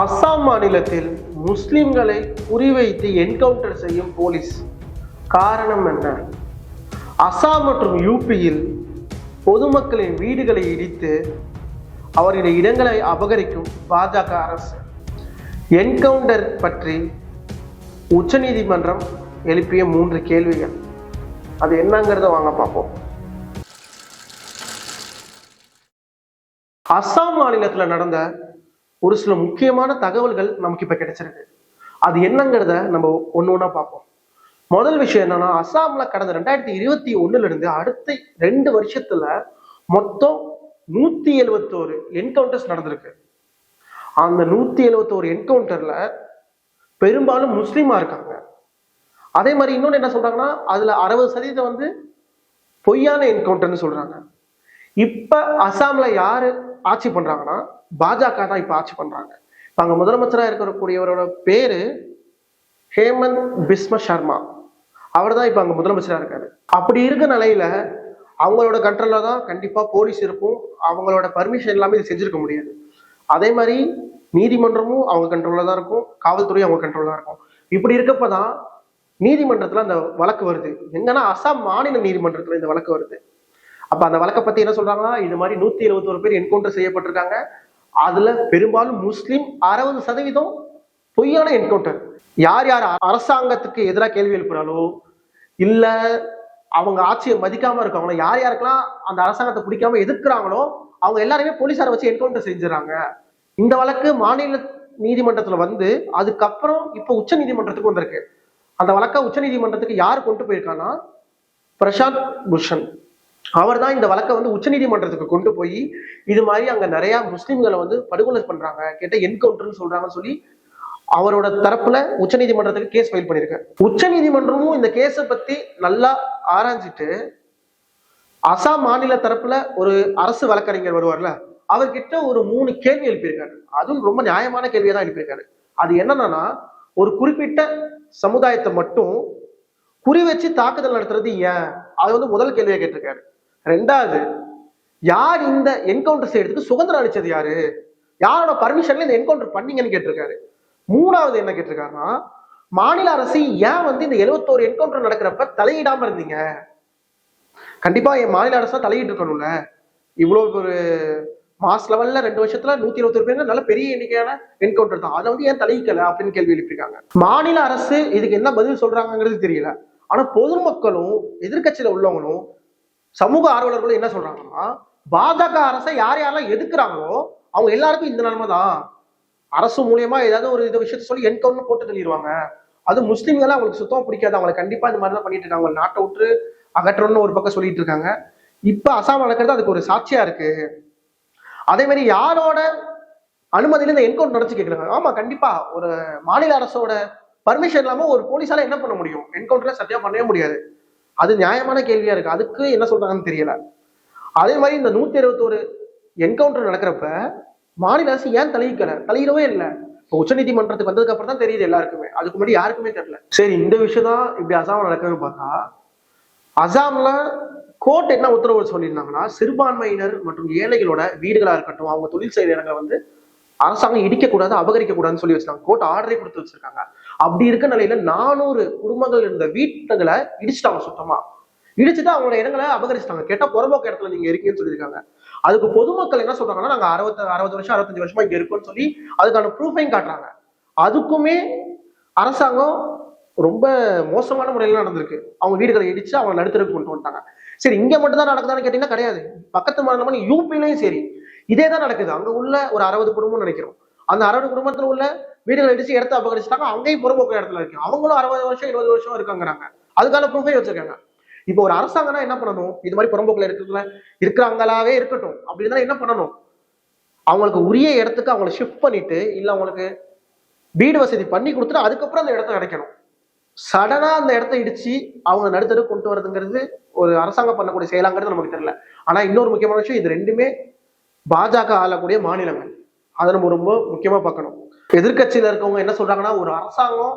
அஸ்ஸாம் மாநிலத்தில் முஸ்லிம்களை குறிவைத்து என்கவுண்டர் செய்யும் போலீஸ் காரணம் என்ன? அஸ்ஸாம் மற்றும் யூபியில் பொதுமக்களின் வீடுகளை இடித்து அவருடைய இடங்களை அபகரிக்கும் பாஜக அரசு. என்கவுண்டர் பற்றி உச்சநீதிமன்றம் எழுப்பிய மூன்று கேள்விகள். அது என்னங்கிறத வாங்க பார்ப்போம். அஸ்ஸாம் மாநிலத்தில் நடந்த ஒரு சில முக்கியமான தகவல்கள் நமக்கு இப்ப கிடைச்சிருக்கு. அது என்னங்கிறத நம்ம ஒன்று ஒன்றா பார்ப்போம். முதல் விஷயம் என்னன்னா அஸ்ஸாம்ல கடந்த ரெண்டாயிரத்தி இருபத்தி ஒண்ணுல இருந்து அடுத்த ரெண்டு வருஷத்துல மொத்தம் நூத்தி எழுபத்தோரு என்கவுண்டர்ஸ் நடந்திருக்கு. அந்த நூத்தி எழுபத்தோரு என்கவுண்டர்ல பெரும்பாலும் முஸ்லீமா இருக்காங்க. அதே மாதிரி இன்னொன்னு என்ன சொல்றாங்கன்னா அதுல அறுபது சதவீதம் வந்து பொய்யான என்கவுண்டர்னு சொல்றாங்க. இப்போ அசாமில் யார் ஆட்சி பண்ணுறாங்கன்னா பாஜக தான் இப்போ ஆட்சி பண்ணுறாங்க இப்போ அங்கே முதலமைச்சராக இருக்கக்கூடியவரோட பேர் ஹேமந்த் பிஸ்ம சர்மா. அவர் தான் இப்போ அங்கே முதலமைச்சராக இருக்காரு. அப்படி இருக்க நிலையில அவங்களோட கண்ட்ரோலில் தான் கண்டிப்பாக போலீஸ் இருக்கும். அவங்களோட பர்மிஷன் எல்லாமே இது செஞ்சுருக்க முடியாது. அதே மாதிரி நீதிமன்றமும் அவங்க கண்ட்ரோலில் தான் இருக்கும். காவல்துறையும் அவங்க கண்ட்ரோலில் தான் இருக்கும். இப்படி இருக்கப்பதான் நீதிமன்றத்தில் அந்த வழக்கு வருது. எங்கன்னா அசாம் மாநில நீதிமன்றத்தில் இந்த வழக்கு வருது. அப்ப அந்த வழக்கை பத்தி என்ன சொல்றாங்கன்னா இது மாதிரி நூத்தி எழுபத்தோரு பேர் என்கவுண்டர் செய்யப்பட்டிருக்காங்க. அதுல பெரும்பாலும் முஸ்லிம் அறுபது சதவீதம் பொய்யான என்கவுண்டர். யார் யார் அரசாங்கத்துக்கு எதிராக கேள்வி எழுப்புறாலோ இல்ல அவங்க ஆட்சியை மதிக்காம இருக்காங்களோ யார் யாருக்கெல்லாம் அந்த அரசாங்கத்தை பிடிக்காம எதிர்க்கிறாங்களோ அவங்க எல்லாருமே போலீஸாரை வச்சு என்கவுண்டர் செஞ்சுறாங்க இந்த வழக்கு மாநில நீதிமன்றத்துல வந்து அதுக்கப்புறம் இப்ப உச்ச நீதிமன்றத்துக்கு வந்திருக்கு. அந்த வழக்கை உச்ச நீதிமன்றத்துக்கு யார் கொண்டு போயிருக்கான்னா பிரசாந்த் பூஷன். அவர் தான் இந்த வழக்கை வந்து உச்சநீதிமன்றத்துக்கு கொண்டு போய் இது மாதிரி அங்க நிறைய முஸ்லீம்களை வந்து படுகொலை பண்றாங்க கேட்ட என்கவுண்டர்னு சொல்றாங்கன்னு சொல்லி அவரோட தரப்புல உச்சநீதிமன்றத்துக்கு கேஸ் ஃபைல் பண்ணியிருக்காரு உச்சநீதிமன்றமும் இந்த கேஸை பத்தி நல்லா ஆராய்ஞ்சிட்டு அசாம் மாநில தரப்புல ஒரு அரசு வழக்கறிஞர் வருவார்ல அவர்கிட்ட ஒரு மூணு கேள்வி எழுப்பியிருக்காரு. அதுவும் ரொம்ப நியாயமான கேள்வியை தான் எழுப்பியிருக்காரு. அது என்னன்னா ஒரு குறிப்பிட்ட சமுதாயத்தை மட்டும் குறி வச்சு தாக்குதல் நடத்துறது ஏன்? அது வந்து முதல் கேள்வியை கேட்டிருக்காரு. ரெண்டாவது யார் இந்த என்கவுண்டர் செய்யறதுக்கு சுதந்திரம் அளிச்சது யாரு? யாரோட பர்மிஷன்ல இந்த என்கவுண்டர் பண்ணீங்கன்னு கேட்டிருக்காரு. மூணாவது என்ன கேட்டிருக்காருன்னா மாநில அரசு ஏன் வந்து இந்த எழுபத்தோரு என்கவுண்டர் நடக்கிறப்ப தலையிடாம இருந்தீங்க? கண்டிப்பா என் மாநில அரசு தலையிட்டு இருக்கணும்ல. இவ்வளவு ஒரு மாஸ் லெவல்ல ரெண்டு வருஷத்துல நூத்தி இருபத்தி பேர் நல்ல பெரிய எண்ணிக்கையான என்கவுண்டர் தான். அதை வந்து ஏன் தலையிக்கல அப்படின்னு கேள்வி எழுப்பியிருக்காங்க. மாநில அரசு இதுக்கு என்ன பதில் சொல்றாங்கிறது தெரியல. ஆனா பொதுமக்களும் எதிர்கட்சியில உள்ளவங்களும் சமூக ஆர்வலர்களும் என்ன சொல்றாங்கன்னா பாஜக அரசை யார் யாரெல்லாம் எதுக்குறாங்களோ அவங்க எல்லாருக்கும் இந்த நிலைமை தான். அரசு மூலியமா ஏதாவது ஒரு இது விஷயத்த சொல்லி என்கவுண்டர் போட்டு தள்ளிடுவாங்க. அது முஸ்லீம்கள் அவங்களுக்கு சுத்தமா பிடிக்காது. அவங்களை கண்டிப்பா இந்த மாதிரி தான் பண்ணிட்டு இருக்காங்க. அவங்க நாட்டை விட்டு அகற்றணும்னு ஒரு பக்கம் சொல்லிட்டு இருக்காங்க. இப்ப அசாம் நடக்கிறது அதுக்கு ஒரு சாட்சியா இருக்கு. அதே மாதிரி யாரோட அனுமதியில இந்த என்கவுண்டர் நடத்தி கேட்கிறாங்க ஆமா கண்டிப்பா. ஒரு மாநில அரசோட பர்மிஷன் இல்லாம ஒரு போலீஸால என்ன பண்ண முடியும்? என்கவுண்டர்ல சத்தியா பண்ணவே முடியாது. அது நியாயமான கேள்வியா இருக்கு. அதுக்கு என்ன சொல்றாங்கன்னு தெரியல. அதே மாதிரி இந்த நூத்தி இருபத்தோரு என்கவுண்டர் நடக்கிறப்ப மாநில அரசு ஏன் தலையிக்கல? தலையிடவே இல்லை. இப்போ உச்சநீதிமன்றத்துக்கு வந்ததுக்கு அப்புறம் தான் தெரியுது எல்லாருக்குமே. அதுக்கு முன்னாடி யாருக்குமே தெரியல. சரி இந்த விஷயம் தான் இப்படி அசாம் நடக்குதுன்னு பார்த்தா அசாம்ல கோர்ட் என்ன உத்தரவு சொல்லியிருந்தாங்கன்னா சிறுபான்மையினர் மற்றும் ஏழைகளோட வீடுகளா இருக்கட்டும் அவங்க தொழில் செய்கிற இடங்களை வந்து அரசாங்கம் இடிக்கக்கூடாது அபகரிக்க கூடாதுன்னு சொல்லி வச்சிருக்காங்க. கோர்ட் ஆர்டரே கொடுத்து வச்சிருக்காங்க. அப்படி இருக்க நிலையில நானூறு குடும்பங்கள் இருந்த வீட்டுகளை இடிச்சிட்டாங்க சுத்தமா. இடிச்சுட்டு அவங்களோட இடங்களை அபகரிச்சிட்டாங்க. கேட்டா புறம்போக்கு இடத்துல நீங்க இருக்கீங்கன்னு சொல்லியிருக்காங்க. அதுக்கு பொதுமக்கள் என்ன சொல்றாங்கன்னா நாங்க அறுபத்தி அறுபது வருஷம் அறுபத்தஞ்சு வருஷமா இங்க இருக்கோம்னு சொல்லி அதுக்கான ப்ரூஃபையும் காட்டுறாங்க. அதுக்குமே அரசாங்கம் ரொம்ப மோசமான முறையில நடந்திருக்கு. அவங்க வீடுகளை இடிச்சு அவங்க நடுத்தருக்கு கொண்டு வந்துட்டாங்க. சரி இங்க மட்டும் தான் நடக்குதான்னு கேட்டீங்கன்னா கிடையாது. பக்கத்து மாநிலமான யூபிலையும் சரி. இதே தான் நடக்குது. அங்க உள்ள ஒரு அறுபது குடும்பம் நினைக்கிறோம். அந்த அறுபது குடும்பத்துல உள்ள வீடுகளை இடிச்சு இடத்த அபகரிச்சுட்டாங்க. அங்கேயும் புறம்போக்கு இடத்துல இருக்கு. அவங்களும் அறுபது வருஷம் இருபது வருஷம் இருக்காங்கிறாங்க. அதுக்கான ப்ரூஃபே வச்சிருக்காங்க. இப்போ ஒரு அரசாங்கம்னா என்ன பண்ணணும்? இது மாதிரி புறம்போக்கில் இருக்கிறதுல இருக்கிறாங்களாவே இருக்கட்டும். அப்படின்னா என்ன பண்ணணும்? அவங்களுக்கு உரிய இடத்துக்கு அவங்களை ஷிஃப்ட் பண்ணிட்டு இல்ல அவங்களுக்கு வீடு வசதி பண்ணி கொடுத்துட்டு அதுக்கப்புறம் அந்த இடத்த கிடைக்கணும் சடனா அந்த இடத்த இடிச்சு அவங்க நடுத்தரு கொண்டு வரதுங்கிறது ஒரு அரசாங்கம் பண்ணக்கூடிய செயலாங்கிறது நமக்கு தெரியல. ஆனா இன்னொரு முக்கியமான விஷயம் இது ரெண்டுமே பாஜக ஆளக்கூடிய மாநிலங்கள். அதை நம்ம ரொம்ப முக்கியமா பார்க்கணும். எதிர்க்கட்சியில இருக்கவங்க என்ன சொல்றாங்கன்னா ஒரு அரசாங்கம்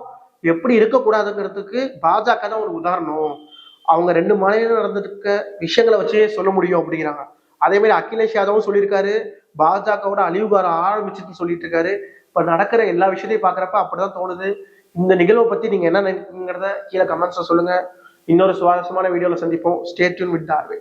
எப்படி இருக்கக்கூடாதுங்கிறதுக்கு பாஜக தான் ஒரு உதாரணம். அவங்க ரெண்டு மாநிலம் நடந்துருக்க விஷயங்களை வச்சே சொல்ல முடியும் அப்படிங்கிறாங்க. அதே மாதிரி அகிலேஷ் யாதவும் சொல்லியிருக்காரு. பாஜகவோட அழிவுகார ஆரம்பிச்சுன்னு சொல்லிட்டு இருக்காரு இப்ப நடக்கிற எல்லா விஷயத்தையும் பாக்குறப்ப அப்படிதான் தோணுது. இந்த நிகழ்வை பத்தி நீங்க என்ன நினைக்கிறீங்கிறத கீழே கமெண்ட்ஸ்ல சொல்லுங்க. இன்னொரு சுவாரஸ்யமான வீடியோல சந்திப்போம். Stay tuned with ஆர்வே